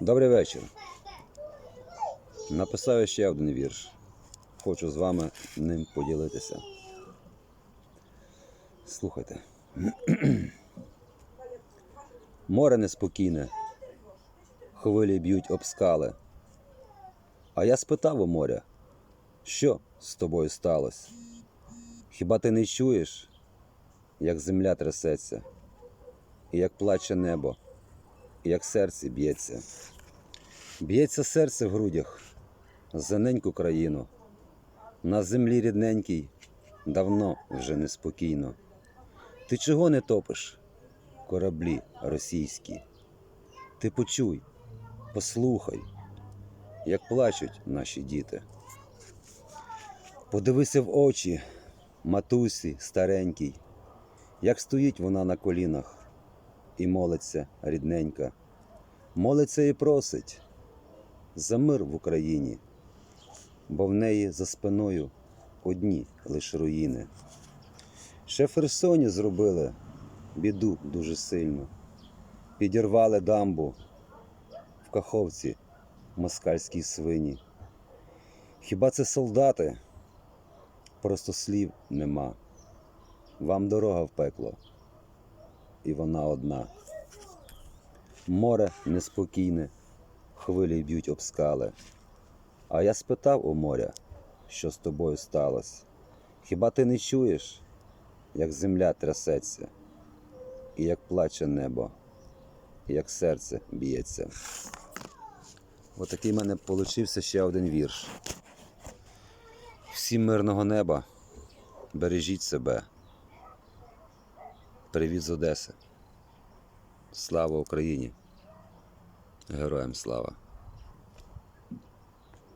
Добрий вечір. Написав ще один вірш. Хочу з вами ним поділитися. Слухайте. Море неспокійне, хвилі б'ють об скали. А я спитав у моря, що з тобою сталося? Хіба ти не чуєш, як земля трясеться, і як плаче небо, як серце б'ється? Б'ється серце в грудях за неньку країну. На землі рідненькій давно вже неспокійно. Ти чого не топиш, кораблі російські? Ти почуй, послухай, як плачуть наші діти. Подивися в очі, матусі старенькій, як стоїть вона на колінах і молиться рідненька, молиться і просить за мир в Україні, бо в неї за спиною одні лиш руїни. Ще Херсоні зробили біду дуже сильно, підірвали дамбу в Каховці москальській свині. Хіба це солдати? Просто слів нема. Вам дорога в пекло, і вона одна. Море неспокійне, хвилі б'ють об скали. А я спитав у моря, що з тобою сталося. Хіба ти не чуєш, як земля трясеться, і як плаче небо, і як серце б'ється? Отакий в мене получився ще один вірш. Всім мирного неба, бережіть себе. Привіт з Одеси. Слава Україні! Героям слава!